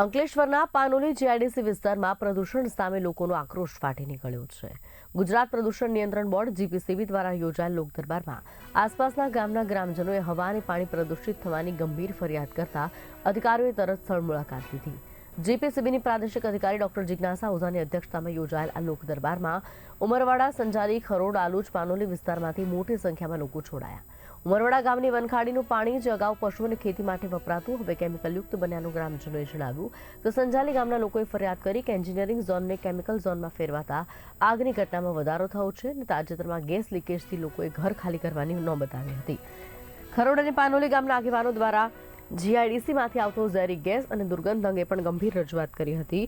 અંકલેશ્વરના પાનોલી જીઆઈડીસી વિસ્તારમાં પ્રદૂષણ સામે લોકોનો આક્રોશ ફાટી નીકળ્યો છે. ગુજરાત પ્રદૂષણ નિયંત્રણ બોર્ડ જીપીસીબી દ્વારા યોજાયેલ લોકદરબારમાં આસપાસના ગામના ગ્રામજનોએ હવા અને પાણી પ્રદૂષિત થવાની ગંભીર ફરિયાદ કરતા અધિકારીઓએ તરત સ્થળ મુલાકાત લીધી. જીપીસીબીની પ્રાદેશિક અધિકારી ડોક્ટર જિજ્ઞાસા ઓઝાની અધ્યક્ષતામાં યોજાયેલ આ લોકદરબારમાં ઉમરવાડા, સંજારી, ખરોડ, આલુજ, પાનોલી વિસ્તારમાંથી મોટી સંખ્યામાં લોકો જોડાયા ઉમરવાડા ગામની વનખાડીનું પાણી જે અગાઉ પશુઓને ખેતી માટે વપરાતું, હવે કેમિકલયુક્ત બન્યાનું ગ્રામજનોએ જણાવ્યું તો સંજાલી ગામના લોકોએ ફરિયાદ કરી કે એન્જિનિયરિંગ ઝોનને કેમિકલ ઝોનમાં ફેરવાતા આગની ઘટનામાં વધારો થયો છે અને તાજેતરમાં ગેસ લીકેજથી લોકોએ ઘર ખાલી કરવાની નોબત આવી હતી. ખરોડ અને પાનોલી ગામના આગેવાનો દ્વારા જીઆઈડીસીમાંથી આવતો ઝેરી ગેસ અને દુર્ગંધ અંગે પણ ગંભીર રજૂઆત કરી હતી.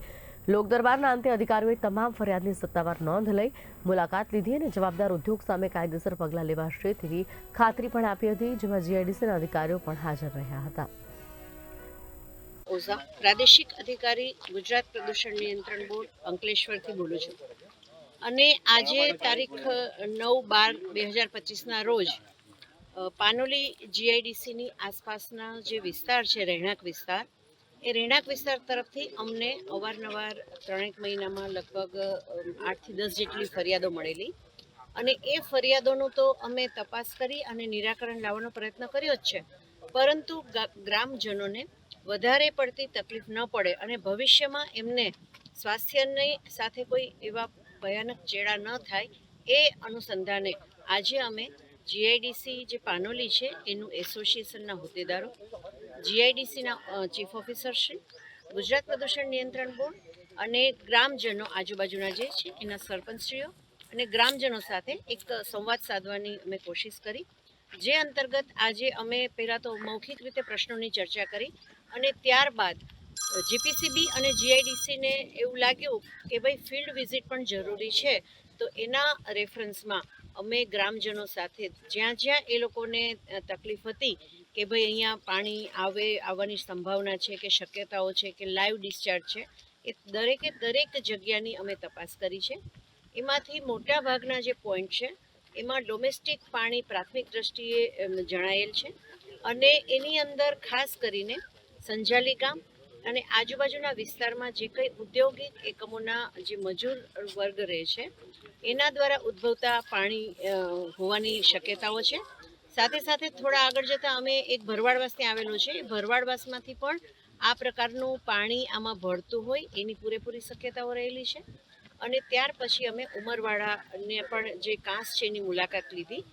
લોકદરબારના અંતે અધિકારીઓએ તમામ ફરિયાદની સત્તાવાર નોંધ લઈ મુલાકાત લીધી અને જવાબદાર ઉદ્યોગ સામે કાયદેસર પગલાં લેવાશે તેવી ખાતરી પણ આપી હતી, જેમાં જીઆઈડીસીના અધિકારીઓ પણ હાજર રહ્યા હતા. ઓઝા, પ્રાદેશિક અધિકારી, ગુજરાત પ્રદૂષણ નિયંત્રણ બોર્ડ, અંકલેશ્વરથી બોલું છું. અને આજે તારીખ નવ બાર બે હજાર પચીસના રોજ પાનોલી જીઆઈડીસીની આસપાસના જે વિસ્તાર છે, રહેણાંક વિસ્તાર એ રહેણાંક વિસ્તાર તરફથી અમને અવારનવાર ત્રણેક મહિનામાં લગભગ આઠથી દસ જેટલી ફરિયાદો મળેલી. અને એ ફરિયાદોનું તો અમે તપાસ કરી અને નિરાકરણ લાવવાનો પ્રયત્ન કર્યો જ છે. પરંતુ ગ્રામજનોને વધારે પડતી તકલીફ ન પડે અને ભવિષ્યમાં એમને સ્વાસ્થ્યની સાથે કોઈ એવા ભયાનક ચેડા ન થાય એ અનુસંધાને આજે અમે જીઆઈડીસી જે પાનોલી છે, એનું એસોસિએશનના હોદ્દેદારો જીઆઈડીસીના ચીફ ઓફિસર શ્રી ગુજરાત પ્રદૂષણ નિયંત્રણ બોર્ડ અને ગ્રામજનો આજુબાજુના જે છે, એના સરપંચશ્રીઓ અને ગ્રામજનો સાથે એક સંવાદ સાધવાની અમે કોશિશ કરી, જે અંતર્ગત આજે અમે પહેલાં તો મૌખિક રીતે પ્રશ્નોની ચર્ચા કરી અને ત્યારબાદ જીપીસીબી અને જીઆઈડીસીને એવું લાગ્યું કે ભાઈ ફિલ્ડ વિઝિટ પણ જરૂરી છે, તો એના રેફરન્સમાં અમે ગ્રામજનો સાથે જ્યાં જ્યાં એ લોકોને તકલીફ હતી કે ભાઈ અહીંયા પાણી આવે આવવાની સંભાવના છે કે શક્યતાઓ છે કે લાઈવ ડિસ્ચાર્જ છે, એ દરેકે દરેક જગ્યાની અમે તપાસ કરી છે. એમાંથી મોટા ભાગના જે પોઈન્ટ છે, એમાં ડોમેસ્ટિક પાણી પ્રાથમિક દ્રષ્ટિએ જણાયેલ છે. અને એની અંદર ખાસ કરીને સંજાલી ગામ અને આજુબાજુના વિસ્તારમાં જે કંઈ ઔદ્યોગિક એકમોના જે મજૂર વર્ગ રહે છે, એના દ્વારા ઉદ્ભવતા પાણી હોવાની શક્યતાઓ છે. સાથે સાથે થોડા આગળ જતાં અમે એક ભરવાડવાસ ત્યાં આવેલો છે. ભરવાડ ભરવાડવાસમાંથી પણ આ પ્રકારનું પાણી આમાં ભળતું હોય એની પૂરેપૂરી શક્યતાઓ રહેલી છે. અને ત્યાર પછી અમે ઉમરવાડાને પણ જે કાંસ છે એની મુલાકાત લીધી.